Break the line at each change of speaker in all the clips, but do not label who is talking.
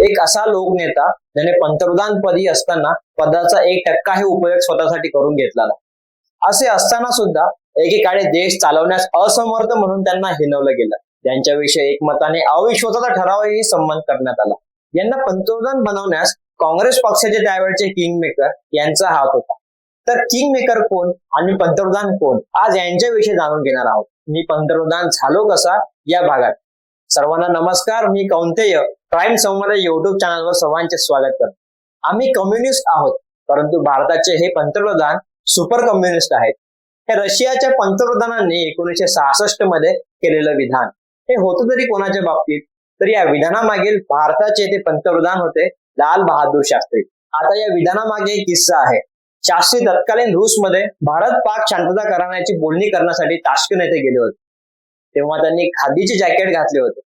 एक असा लोकनेता ज्याने पंतप्रधान पदी असताना पदाचा एक टक्का हे उपयोग स्वतःसाठी करून घेतला असे असताना सुद्धा एकेकाळी देश चालवण्यास असमर्थ म्हणून त्यांना हिनवलं गेलं. त्यांच्याविषयी एकमताने अविश्वासाचा ठरावही संमत करण्यात आला. यांना पंतप्रधान बनवण्यास काँग्रेस पक्षाचे त्यावेळचे किंग मेकर यांचा हात होता. तर किंग मेकर कोण आणि पंतप्रधान कोण? आज यांच्याविषयी जाणून घेणार आहोत. मी पंतप्रधान झालो कसा? या भागात. सर्वांना नमस्कार मी कौंतेय. प्राईम संवाद युट्यूब चॅनलवर सर्वांचे स्वागत करतो. आम्ही कम्युनिस्ट आहोत परंतु भारताचे हे पंतप्रधान सुपर कम्युनिस्ट आहेत. हे रशियाच्या पंतप्रधानांनी एकोणीसशे सहासष्टमध्ये केलेलं विधान. हे होतं तरी कोणाच्या बाबतीत? तर या विधानामागील भारताचे ते पंतप्रधान होते लाल बहादूर शास्त्री. आता या विधानामागे एक किस्सा आहे. शास्त्री तत्कालीन रूसमध्ये भारत पाक शांतता करण्याची बोलणी करण्यासाठी ताश्कन येथे गेले होते. तेव्हा त्यांनी खादीचे जॅकेट घातले होते.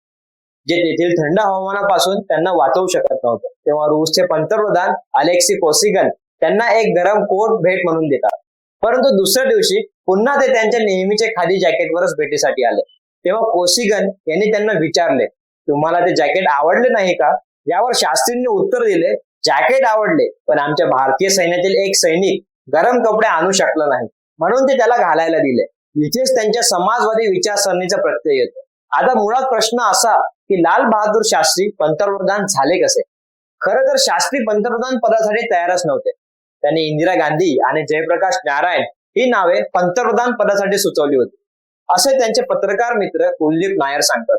जे तेथील थंड हवामानापासून त्यांना वाचवू शकत नव्हतं. तेव्हा रूसचे पंतप्रधान अलेक्सी कोसिगन त्यांना एक गरम कोट भेट म्हणून देतात. परंतु दुसऱ्या दिवशी पुन्हा ते त्यांच्या नेहमीचे खादी जॅकेटवरच भेटीसाठी आले. तेव्हा कोसिगन यांनी त्यांना विचारले तुम्हाला ते जॅकेट आवडले नाही का? यावर शास्त्रींनी उत्तर दिले जॅकेट आवडले पण आमच्या भारतीय सैन्यातील एक सैनिक गरम कपडे आणू शकला नाही. म्हणून ते त्याला घालायला दिले. इथेच त्यांच्या समाजवादी विचारसरणीचा प्रत्यय येतो. आता मुळात प्रश्न असा की लाल बहादूर शास्त्री पंतप्रधान झाले कसे? खरं तर शास्त्री पंतप्रधान पदासाठी तयारच नव्हते. त्यांनी इंदिरा गांधी आणि जयप्रकाश नारायण ही नावे पंतप्रधान पदासाठी सुचवली होती. असे त्यांचे पत्रकार मित्र कुलदीप नायर सांगतात.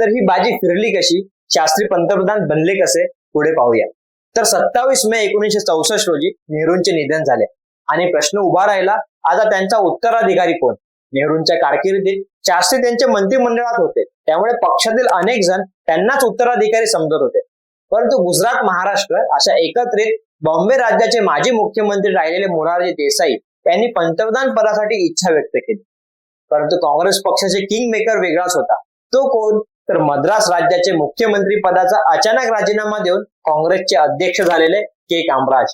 तर ही बाजी फिरली कशी? शास्त्री पंतप्रधान बनले कसे? पुढे पाहूया. तर सत्तावीस मे एकोणीसशे चौसष्ट रोजी नेहरूंचे निधन झाले. आणि प्रश्न उभा राहिला आता त्यांचा उत्तराधिकारी कोण? नेहरूंच्या कारकिर्दीत चारशे त्यांच्या मंत्रिमंडळात होते. त्यामुळे पक्षातील अनेक जण त्यांनाच उत्तराधिकारी समजत होते. परंतु गुजरात महाराष्ट्र अशा एकत्रित बॉम्बे राज्याचे माजी मुख्यमंत्री राहिलेले मोरारजी देसाई यांनी पंतप्रधान पदासाठी इच्छा व्यक्त केली. परंतु काँग्रेस पक्षाचे किंग मेकर वेगळाच होता. तो कोण? तर मद्रास राज्याचे मुख्यमंत्री पदाचा अचानक राजीनामा देऊन काँग्रेसचे अध्यक्ष झालेले के. कामराज.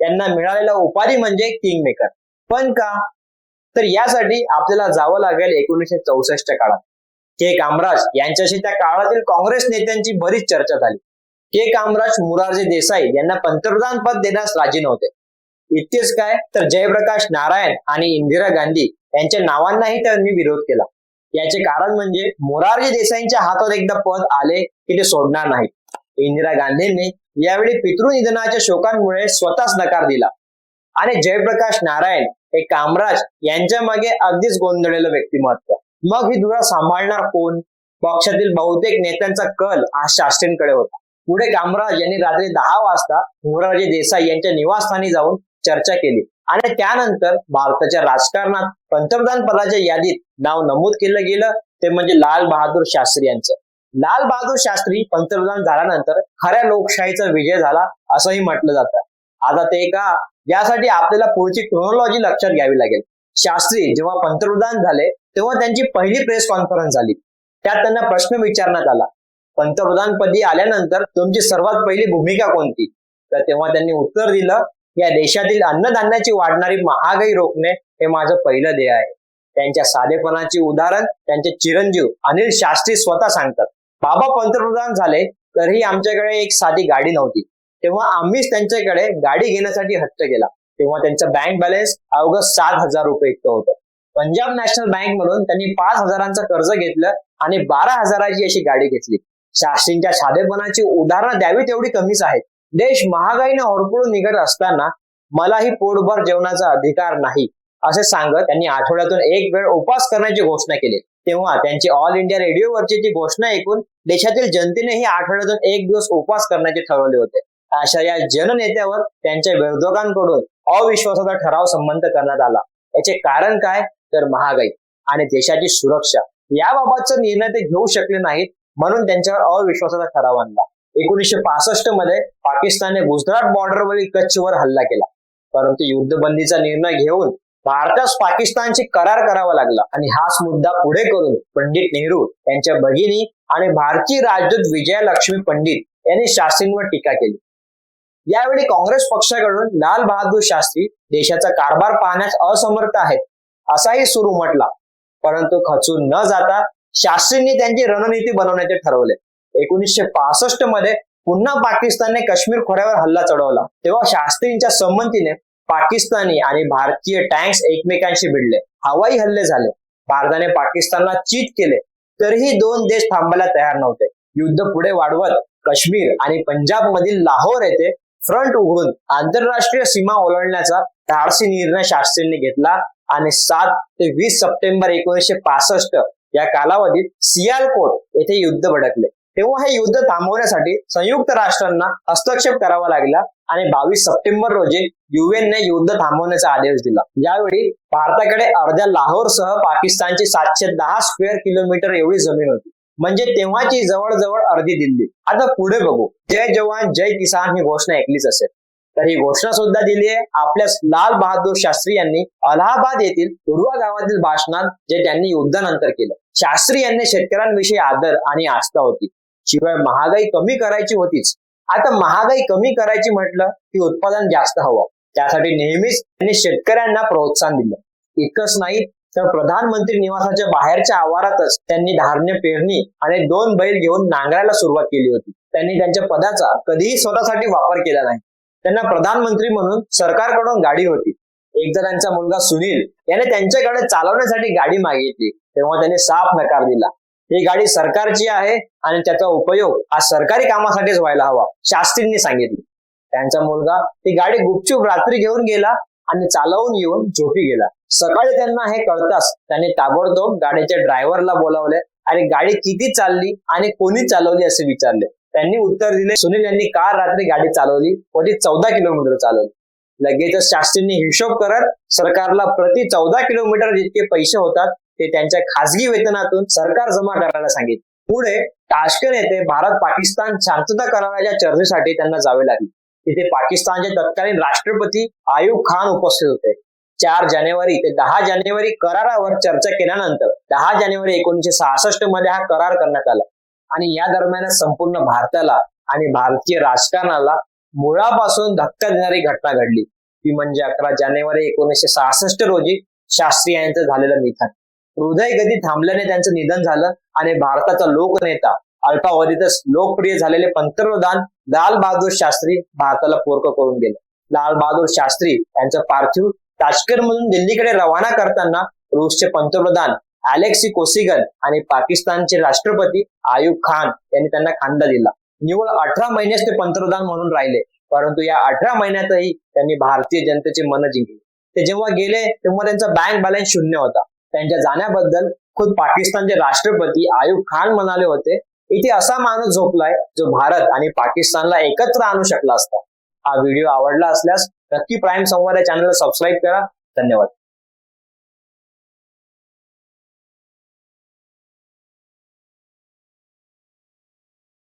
यांना मिळालेला उपाधी म्हणजे किंग मेकर पण का? तर यासाठी आपल्याला जावं लागेल एकोणीसशे चौसष्ट काळात. के. कामराज यांच्याशी त्या काळातील काँग्रेस नेत्यांची बरीच चर्चा झाली. के. कामराज मुरारजी देसाई यांना पंतप्रधान पद देण्यास राजी नव्हते. इतकेच काय तर जयप्रकाश नारायण आणि इंदिरा गांधी यांच्या नावांनाही त्यांनी विरोध केला. याचे कारण म्हणजे मोरारजी देसाईंच्या हातात एकदा पद आले की ते सोडणार नाहीत. इंदिरा गांधींनी यावेळी पितृनिधनाच्या शोकांमुळे स्वतःच नकार दिला. आणि जयप्रकाश नारायण हे कामराज यांच्या मागे अगदीच गोंधळलेलं व्यक्तिमत्व. मग ही धुरा सांभाळणार कोण? पक्षातील बहुतेक नेत्यांचा कल हा शास्त्रींकडे होता. पुढे कामराज यांनी रात्री दहा वाजता मोरारजी देसाई यांच्या निवासस्थानी जाऊन चर्चा केली. आणि त्यानंतर भारताच्या राजकारणात पंतप्रधान पदाच्या यादीत नाव नमूद केलं गेलं. ते म्हणजे लाल बहादूर शास्त्री यांचं. लाल बहादूर शास्त्री पंतप्रधान झाल्यानंतर खऱ्या लोकशाहीचा विजय झाला असंही म्हटलं जातं. आता ते का यासाठी आपल्याला पुढची क्रोनॉलॉजी लक्षात घ्यावी लागेल. शास्त्री जेव्हा पंतप्रधान झाले तेव्हा त्यांची पहिली प्रेस कॉन्फरन्स झाली. त्यात त्यांना प्रश्न विचारण्यात आला. पंतप्रधानपदी आल्यानंतर तुमची सर्वात पहिली भूमिका कोणती? तर तेव्हा त्यांनी उत्तर दिलं या देशातील अन्नधान्याची वाढणारी महागाई रोखणे हे माझं पहिलं ध्येय आहे. त्यांच्या साधेपणाचे उदाहरण त्यांचे चिरंजीव अनिल शास्त्री स्वतः सांगतात. बाबा पंतप्रधान झाले तरीही आमच्याकडे एक साधी गाडी नव्हती. तेव्हा आम्हीच त्यांच्याकडे गाडी घेण्यासाठी हट्ट केला. तेव्हा त्यांचा बँक बॅलन्स अवघं सात हजार रुपये इतकं होतं. पंजाब नॅशनल बँक म्हणून त्यांनी पाच हजारांचं कर्ज घेतलं आणि बारा हजाराची अशी गाडी घेतली. शास्त्रींच्या साधेपणाची उदाहरणं द्यावी तेवढी कमीच आहेत. देश महागाईने होरपळून निघत असताना मलाही पोटभर जेवणाचा अधिकार नाही असे सांगत त्यांनी आठवड्यातून एक वेळ उपास करण्याची घोषणा केली. तेव्हा त्यांची ऑल इंडिया रेडिओवरची ती घोषणा ऐकून देशातील जनतेनेही आठवड्यातून एक दिवस उपवास करण्याचे ठरवले होते. अशा या जननेत्यावर त्यांच्या विरोधकांकडून अविश्वासाचा ठराव संबंध करण्यात आला. याचे कारण काय? तर महागाई आणि देशाची सुरक्षा. याबाबतचा निर्णय ते घेऊ शकले नाहीत म्हणून त्यांच्यावर अविश्वासाचा ठराव आणला. एकोणीसशे पासष्टमध्ये पाकिस्तानने गुजरात बॉर्डरवरील कच्छवर हल्ला केला. परंतु युद्धबंदीचा निर्णय घेऊन भारतास पाकिस्तानशी करार करावा लागला आणि हाच मुद्दा पुढे करून पंडित नेहरू यांच्या भगिनी आणि भारतीय राजदूत विजयालक्ष्मी पंडित यांनी शास्त्रींवर टीका केली. यावेळी काँग्रेस पक्षाकडून लाल बहादूर शास्त्री देशाचा कारभार पाहण्यास असमर्थ आहेत असाही सूर उमटला परंतु खचून न जाता शास्त्रींनी त्यांची रणनीती बनवण्याचे ठरवले. एकोणीसशे पासष्टमध्ये पुन्हा पाकिस्तानने काश्मीर खोऱ्यावर हल्ला चढवला. तेव्हा शास्त्रींच्या संमतीने पाकिस्तानी आणि भारतीय टँक्स एकमेकांशी भिडले. हवाई हल्ले झाले. भारताने पाकिस्तानला चीट केले. तरीही दोन देश थांबायला तयार नव्हते. युद्ध पुढे वाढवत काश्मीर आणि पंजाब मधील लाहोर येथे फ्रंट उघडून आंतरराष्ट्रीय सीमा ओलांडण्याचा धाडसी निर्णय शास्त्रींनी घेतला आणि सात ते वीस सप्टेंबर एकोणीसशे पासष्ट या कालावधीत सियालकोट येथे युद्ध भडकले. तेव्हा हे युद्ध थांबवण्यासाठी संयुक्त राष्ट्रांना हस्तक्षेप करावा लागला आणि बावीस सप्टेंबर रोजी युएनने ने युद्ध थांबवण्याचा आदेश दिला. यावेळी भारताकडे अर्ध्या लाहोरसह पाकिस्तानची सातशे दहा स्क्वेअर किलोमीटर एवढी जमीन होती. म्हणजे तेव्हाची जवळजवळ अर्धी दिल्ली. आता पुढे बघू. जय जवान जय किसान ही घोषणा ऐकलीच असेल. तर ही घोषणा सुद्धा दिली आहे. आपल्या लाल बहादूर शास्त्री यांनी अलाहाबाद येथील दुर्वा गावातील भाषणात जे त्यांनी युद्धानंतर केलं. शास्त्री यांनी शेतकऱ्यांविषयी आदर आणि आस्था होती. शिवाय महागाई कमी करायची होतीच. आता महागाई कमी करायची म्हटलं की उत्पादन जास्त हवं. त्यासाठी नेहमीच त्यांनी शेतकऱ्यांना प्रोत्साहन दिलं. इतकंच नाही तर प्रधानमंत्री निवासाच्या बाहेरच्या आवारातच त्यांनी धान्य पेरणी आणि दोन बैल घेऊन नांगरायला सुरुवात केली होती. त्यांनी त्यांच्या पदाचा कधीही स्वतःसाठी वापर केला नाही. त्यांना प्रधानमंत्री म्हणून सरकारकडून गाडी होती. एकदा त्यांचा मुलगा सुनील याने त्यांच्याकडे चालवण्यासाठी गाडी मागितली. तेव्हा त्याने साफ नकार दिला. ही गाडी सरकारची आहे आणि त्याचा उपयोग हा सरकारी कामासाठीच व्हायला हवा शास्त्रींनी सांगितले. त्यांचा मुलगा ती गाडी गुपचूप रात्री घेऊन गेला आणि चालवून येऊन झोपी गेला. सकाळी त्यांना हे कळताच त्यांनी ताबडतोब गाडीच्या ड्रायव्हरला बोलावले आणि गाडी किती चालली आणि कोणी चालवली असे विचारले. त्यांनी उत्तर दिले सुनील यांनी काल रात्री गाडी चालवली व ती चौदा किलोमीटर चालवली. लगेचच शास्त्रींनी हिशोब करत सरकारला प्रति चौदा किलोमीटर जितके पैसे होतात ते त्यांच्या खासगी वेतनातून सरकार जमा करायला सांगितले. पुढे ताशकन येथे भारत पाकिस्तान शांतता कराराच्या चर्चेसाठी त्यांना जावे लागले. तिथे पाकिस्तानचे तत्कालीन राष्ट्रपती आयुब खान उपस्थित होते. चार जानेवारी ते दहा जानेवारी करारावर चर्चा केल्यानंतर दहा जानेवारी एकोणीशे सहासष्टमध्ये हा करार करण्यात आला. आणि या दरम्यान संपूर्ण भारताला आणि भारतीय राजकारणाला मुळापासून धक्का देणारी घटना घडली. ती म्हणजे अकरा जानेवारी एकोणीसशे सहासष्ट रोजी शास्त्री यांचं झालेलं निधन हृदय गती थांबल्याने त्यांचं निधन झालं आणि भारताचा लोकनेता अल्पावधीतच लोकप्रिय झालेले पंतप्रधान लाल बहादूर शास्त्री भारताला पोरक करून गेले. लाल बहादूर शास्त्री यांचं पार्थिव ताशकर मधून दिल्लीकडे रवाना करताना रूसचे पंतप्रधान अलेक्सी कोसिगन आणि पाकिस्तानचे राष्ट्रपती आयुब खान यांनी त्यांना खांदा दिला. निव्वळ अठरा महिनेच ते पंतप्रधान म्हणून राहिले. परंतु या अठरा महिन्यातही त्यांनी भारतीय जनतेचे मन जिंकले. ते जेव्हा गेले तेव्हा त्यांचा बँक बॅलन्स शून्य होता. त्यांच्या जाण्याबद्दल खुद पाकिस्तानचे राष्ट्रपती आयुब खान म्हणाले होते इथे असा माणूस झोपलाय जो भारत आणि पाकिस्तानला एकत्र आणू शकला असता. हा व्हिडिओ आवडला असल्यास नक्की प्राईम संवाद या चॅनलला सबस्क्राईब करा. धन्यवाद.